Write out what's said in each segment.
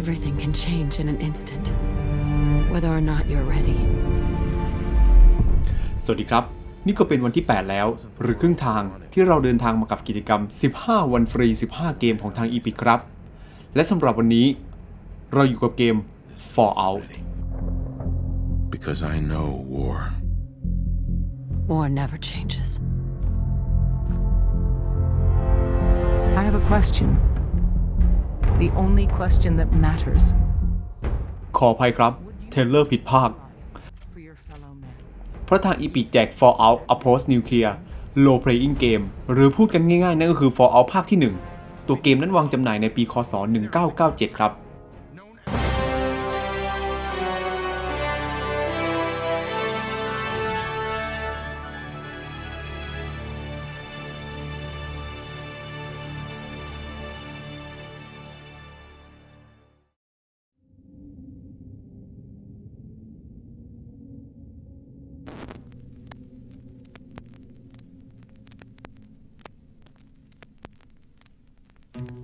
Everything can change in an instant, whether or not you're ready. สวัสดีครับ นี่ก็เป็นวันที่ 8 แล้ว หรือครึ่งทางที่เราเดินทางมากับกิจกรรม 15 วันฟรี 15 เกมของทาง Epic ครับ และสำหรับวันนี้ เราอยู่กับเกม Fallout Because I know war. War never changes. I have a question. The only question that matters ขออภัยครับ เทเลอร์ผิดภาค for your fellow men. เพราะทาง Epic แจก Fallout a Post Nuclear Low Playing Game หรือพูดกันง่ายๆ นั่นก็คือ Fallout ภาคที่ 1 ตัวเกมนั้นวางจำหน่ายในปีคศ 1997 ครับ Maybe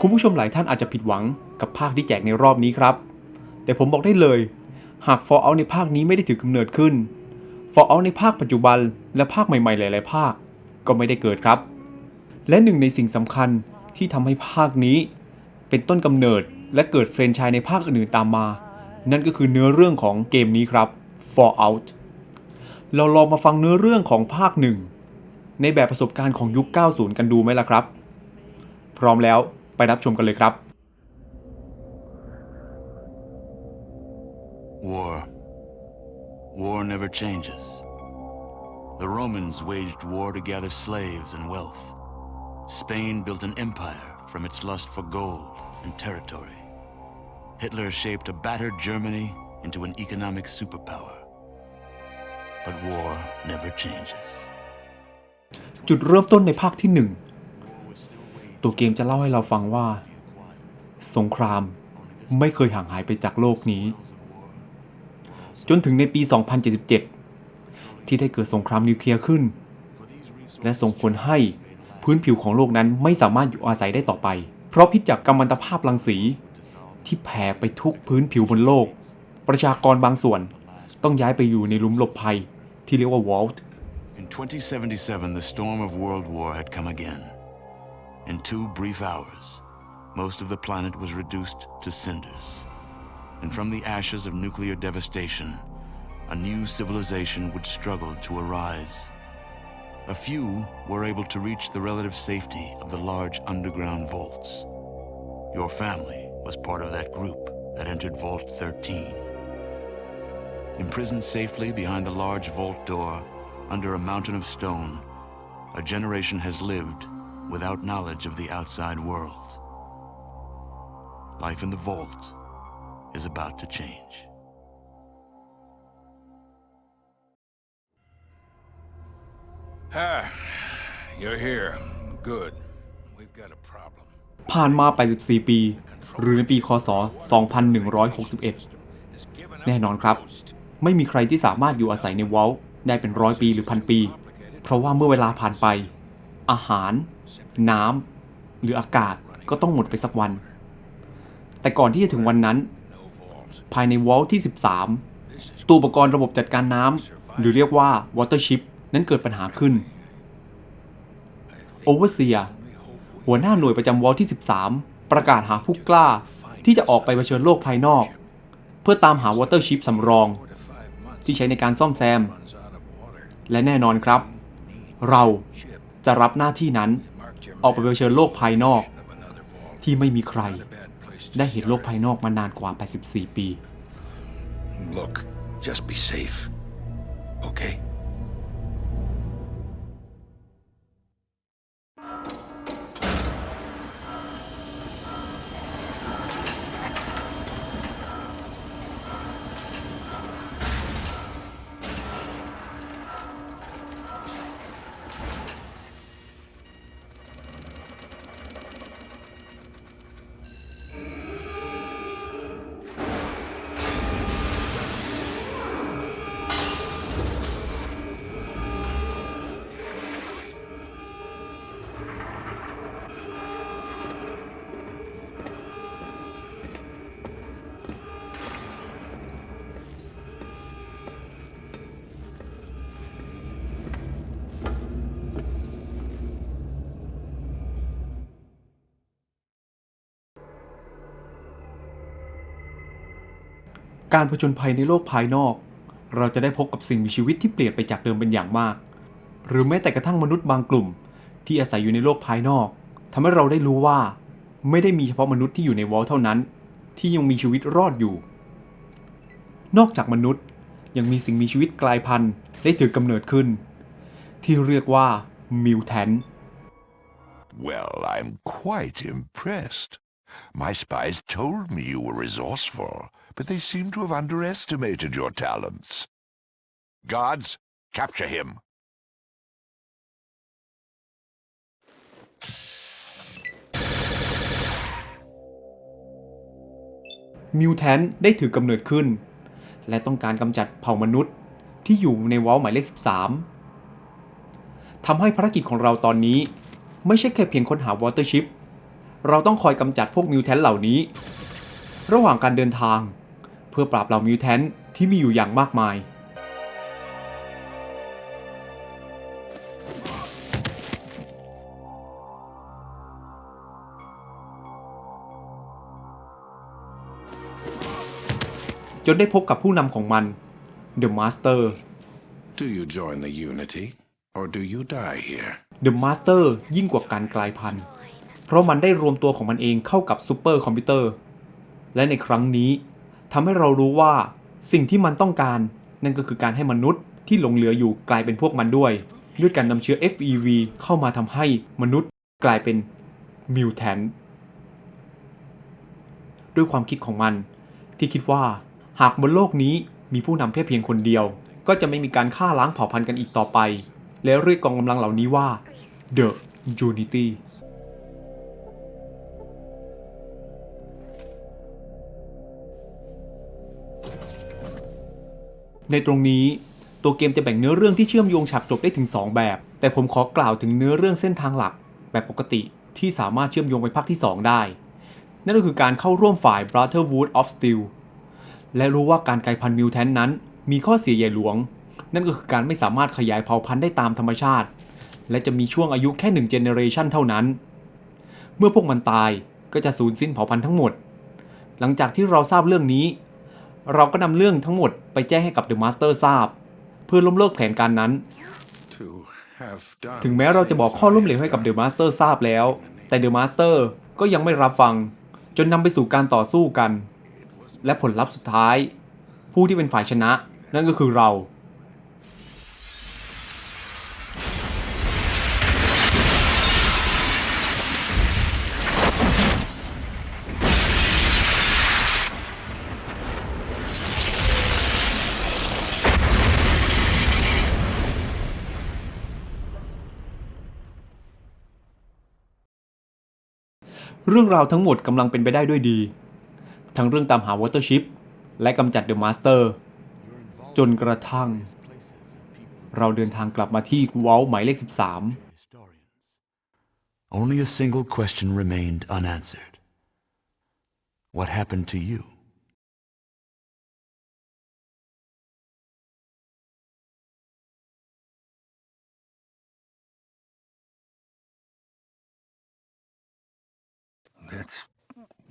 คุณผู้ชมหลายท่านอาจจะผิดหวังกับภาคที่แจกในรอบนี้ครับ แต่ผมบอกได้เลย หาก Fallout ในภาคนี้ไม่ได้ถือกำเนิดขึ้น Fallout ในภาคปัจจุบัน และภาคใหม่ๆ หลาย ๆ ภาคก็ไม่ได้เกิดครับ และหนึ่งในสิ่งสำคัญที่ทำให้ภาคนี้ เป็นต้นกำเนิดและเกิดแฟรนไชส์ในภาคอื่นๆตามมา นั่นก็คือเนื้อเรื่องของเกมนี้ครับ Fallout เราลองมาฟังเนื้อเรื่องของภาคหนึ่ง ในแบบประสบการณ์ของยุค 90 กันดูไหมล่ะครับ พร้อมแล้วไปรับชมกันเลยครับ War. War never changes. The Romans waged war to gather slaves and wealth. Spain built an empire from its lust for gold and territory. Hitler shaped a battered Germany into an economic superpower. But war never changes. จุดเริ่มต้นในภาคที่หนึ่งตัวเกมจะเล่าให้เราฟังว่า สงครามไม่เคยห่างหายไปจากโลกนี้ จนถึงในปี 2077 ที่ได้เกิดสงครามนิวเคลียร์ขึ้น และส่งผลให้พื้นผิวของโลกนั้นไม่สามารถอยู่อาศัยได้ต่อไป เพราะพิษจากกัมมันตภาพรังสีที่แผ่ไปทุกพื้นผิวบนโลก ประชากรบางส่วนต้องย้ายไปอยู่ในลุมหลบภัยที่เรียกว่า Vault In 2077, the storm of World War had come again. In two brief hours, most of the planet was reduced to cinders. And from the ashes of nuclear devastation, a new civilization would struggle to arise. A few were able to reach the relative safety of the large underground vaults. Your family was part of that group that entered Vault 13. Imprisoned safely behind the large vault door under a mountain of stone, a generation has lived without knowledge of the outside world. Life in the vault is about to change. Ah, you're here. Good. We've got a problem. ผ่านมา 84 ปี หรือในปี คศ 2161 แน่นอนครับ ไม่มีใครที่สามารถอยู่อาศัยในวอล ได้เป็นร้อยปีหรือพันปี เพราะว่าเมื่อเวลาผ่านไป อาหาร น้ำหรืออากาศก็ต้องหมดไปสักวัน แต่ก่อนที่จะถึงวันนั้น ภายในวอลที่ 13 ตัวอุปกรณ์ระบบจัดการน้ำหรือเรียกว่า Watership นั้นเกิดปัญหาขึ้นโอเวอร์เซียหัวหน้าหน่วยประจำวอลที่ 13 ประกาศหาผู้กล้าที่จะออกไปเผชิญโลกภายนอก เพื่อตามหาวอเตอร์ชิพสำรอง ที่ใช้ในการซ่อมแซม และแน่นอนครับ เราจะรับหน้าที่นั้น ออกไปเผชิญโลกภายนอก ที่ไม่มีใคร ได้เห็นโลกภายนอกมานานกว่า 84 ปี Look, just be safe. Okay? การผจญภัยในโลกภายนอก เราจะได้พบกับสิ่งมีชีวิตที่เปลี่ยนไปจากเดิมเป็นอย่างมาก หรือแม้แต่กระทั่งมนุษย์บางกลุ่ม ที่อาศัยอยู่ในโลกภายนอกทำให้เราได้รู้ว่า ไม่ได้มีเฉพาะมนุษย์ที่อยู่ในวอลเท่านั้น ที่ยังมีชีวิตรอดอยู่ นอกจากมนุษย์ยังมีสิ่งมีชีวิตกลายพันธุ์ได้ถือกำเนิดขึ้น ที่เรียกว่ามิวแทน Well, I'm quite impressed. My spies told me you were resourceful, but they seem to have underestimated your talents. Guards, capture him. มิวแทนได้ถือกำเนิดขึ้น และต้องการกำจัดเผ่ามนุษย์ที่อยู่ในวอลหมายเลข 13 ทำให้ภารกิจของเราตอนนี้ ไม่ใช่แค่เพียงค้นหาวอเตอร์ชิพ เราต้องคอยกำจัดพวกมิวแทนเหล่านี้ ระหว่างการเดินทาง เพื่อปราบเหล่ามิวแทนที่มีอยู่อย่างมากมาย จนได้พบกับผู้นำของมัน The Master Do you join the Unity, or do you die here? The Master ยิ่งกว่าการกลายพันธุ์ เพราะมันได้รวมตัวของมันเองเข้ากับซูเปอร์คอมพิวเตอร์ และในครั้งนี้ ทำให้เรารู้ว่าสิ่งที่มันต้องการ นั่นก็คือการให้มนุษย์ที่หลงเหลืออยู่กลายเป็นพวกมันด้วย ด้วยการนำเชื้อ FEV เข้ามาทำให้มนุษย์กลายเป็นมิวแทนด้วยความคิดของมัน ที่คิดว่าหากบนโลกนี้มีผู้นำแค่เพียงคนเดียว ก็จะไม่มีการฆ่าล้างเผ่าพันธุ์กันอีกต่อไป แล้วเรียกกองกำลังเหล่านี้ว่า The Unity ในตรงนี้ตัวเกมจะแบ่งเนื้อเรื่องที่เชื่อมโยงฉากจบได้ถึง 2 แบบ แต่ผมขอกล่าวถึงเนื้อเรื่องเส้นทางหลัก แบบปกติที่สามารถเชื่อมโยงไปภาคที่ 2 ได้ นั่นก็คือการเข้าร่วมฝ่าย Brotherhood of Steel และรู้ว่าการกลายพันธุ์มิวแทนนั้น มีข้อเสียใหญ่หลวง นั่นก็คือการไม่สามารถขยายเผ่าพันธุ์ได้ตามธรรมชาติ และจะมีช่วงอายุแค่หนึ่งเจเนเรชันเท่านั้น เมื่อพวกมันตายก็จะสูญสิ้นเผ่าพันธุ์ทั้งหมด หลังจากที่เราทราบเรื่องนี้ เราก็นำเรื่องทั้งหมดไปแจ้งให้กับเดอะมาสเตอร์ทราบ เพื่อล้มเลิกแผนการนั้น To have done ถึงแม้เราจะบอกข้อล้มเหลวให้กับเดอะมาสเตอร์ทราบแล้ว แต่เดอะมาสเตอร์ก็ยังไม่รับฟัง จนนำไปสู่การต่อสู้กัน และผลลัพธ์สุดท้าย ผู้ที่เป็นฝ่ายชนะ นั่นก็คือเรา เรื่องราวทั้งหมดกำลังเป็นไปได้ด้วยดี ทั้งเรื่องตามหาวอเตอร์ชิพและกำจัดเดอะมาสเตอร์ จนกระทั่ง เราเดินทางกลับมาที่วอลหมายเลข Only a single question remained unanswered. What happened to you?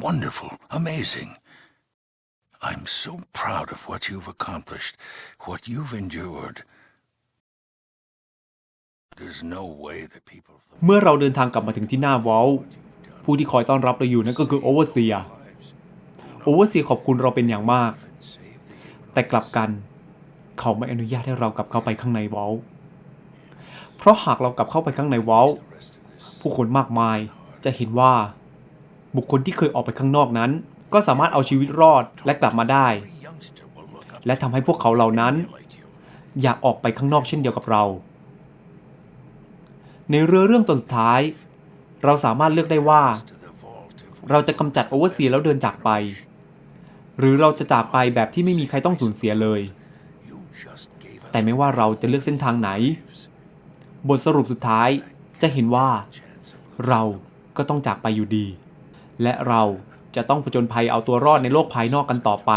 Wonderful, amazing. I'm so proud of what you've accomplished, what you've endured. There's no way that people เมื่อเราเดินทางกลับมาถึงที่หน้าวอลผู้ที่คอยต้อนรับเราอยู่นั่นก็คือโอเวอร์เซียโอเวอร์เซียขอบคุณเราเป็นอย่างมาก แต่กลับกัน เขาไม่อนุญาตให้เรากลับเข้าไปข้างในวอลเพราะหากเรากลับเข้าไปข้างในวอลผู้คนมากมายจะเห็นว่า บุคคลที่เคยออกไปข้างนอกนั้น ก็สามารถเอาชีวิตรอดและกลับมาได้ และทำให้พวกเขาเหล่านั้น อยากออกไปข้างนอกเช่นเดียวกับเรา ในเรือเรื่องตอนสุดท้าย เราสามารถเลือกได้ว่า เราจะกำจัดโอเวอร์เซียแล้วเดินจากไป หรือเราจะจากไปแบบที่ไม่มีใครต้องสูญเสียเลย แต่ไม่ว่าเราจะเลือกเส้นทางไหน บทสรุปสุดท้ายจะเห็นว่า เราก็ต้องจากไปอยู่ดี และเราจะต้องผจญภัยเอาตัวรอดในโลกภายนอกกันต่อไป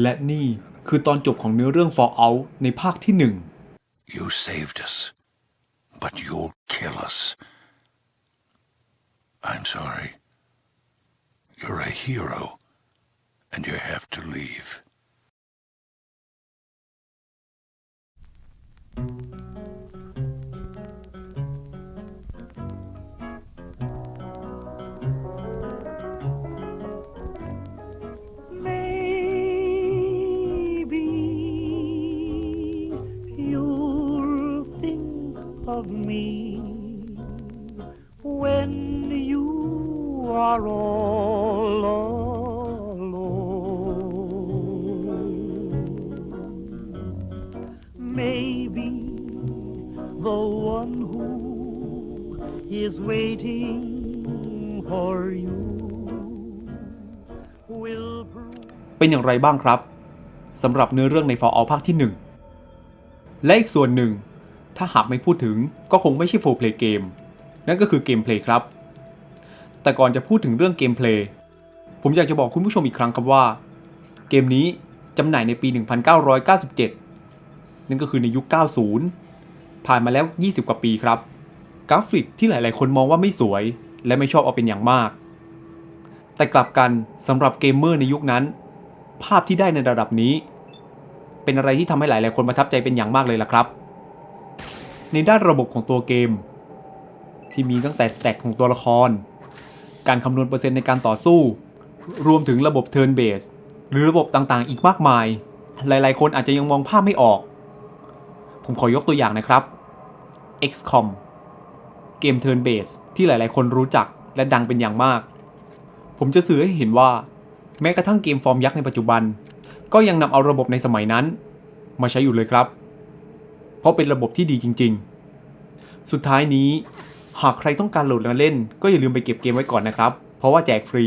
และนี่คือตอนจบของเนื้อเรื่อง Fallout ในภาคที่หนึ่ง You saved us, but you'll kill us. I'm sorry. You're a hero, and you have to leave. เ of me when you are all alone. Maybe the one who is waiting for you will prove. เป็นอย่างไรบ้างครับสำหรับเนื้อเรื่องใน Fallout ภาคที่ 1 และอีกส่วนหนึ่ง ถ้าหากไม่พูดถึงก็คงไม่ใช่ full play เกมนั่นก็คือเกมเพลย์ครับ แต่ก่อนจะพูดถึงเรื่องเกมเพลย์ผมอยากจะบอกคุณผู้ชมอีกครั้งครับว่า เกมนี้จำหน่ายในปี 1997 นั่นก็คือในยุค 90 ผ่านมาแล้ว 20 กว่าปีครับ กราฟิกที่หลาย ๆ คนมองว่าไม่สวย และไม่ชอบเอาเป็นอย่างมาก แต่กลับกันสำหรับเกมเมอร์ในยุคนั้น ภาพที่ได้ในระดับนี้ เป็นอะไรที่ทำให้หลาย ๆ คนประทับใจเป็นอย่างมากเลยล่ะครับ ในด้านระบบของตัวเกม ที่มีตั้งแต่สแต็กของตัวละคร การคำนวณเปอร์เซ็นต์ในการต่อสู้ รวมถึงระบบ Turn Base หรือระบบต่างๆ อีกมากมาย หลายๆ คนอาจจะยังมองภาพไม่ออก ผมขอยกตัวอย่างนะครับ XCOM เกม Turn Base ที่หลายๆ คนรู้จักและดังเป็นอย่างมาก ผมจะสื่อให้เห็นว่า แม้กระทั่งเกมฟอร์มยักษ์ในปัจจุบัน ก็ยังนำเอาระบบในสมัยนั้น มาใช้อยู่เลยครับ เพราะเป็นระบบที่ดีจริง ๆ สุดท้ายนี้ หากใครต้องการโหลดมาเล่น ก็อย่าลืมไปเก็บเกมไว้ก่อนนะครับ เพราะว่าแจกฟรี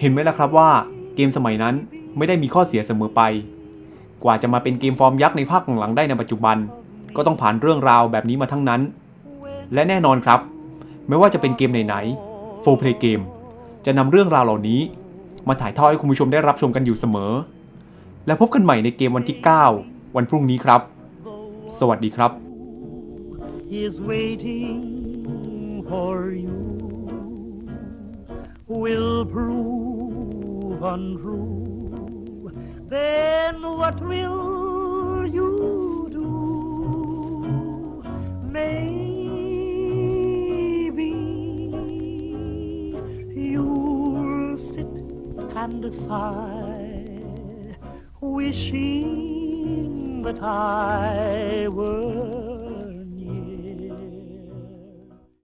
เห็นไหมล่ะครับว่าเกมสมัยนั้นไม่ได้มีข้อเสียเสมอไป กว่าจะมาเป็นเกมฟอร์มยักษ์ในภาคหลังๆได้ในปัจจุบัน ก็ต้องผ่านเรื่องราวแบบนี้มาทั้งนั้น และแน่นอนครับ ไม่ว่าจะเป็นเกมไหนๆ full play game จะนำเรื่องราวเหล่านี้ มาถ่ายทอดให้คุณผู้ชมได้รับชมกันอยู่เสมอ และพบกันใหม่ในเกมวันที่ 9 วันพรุ่งนี้ครับ สวัสดีครับ is waiting for you will prove untrue, then what will you do? Maybe you'll sit and sigh, wishing that I were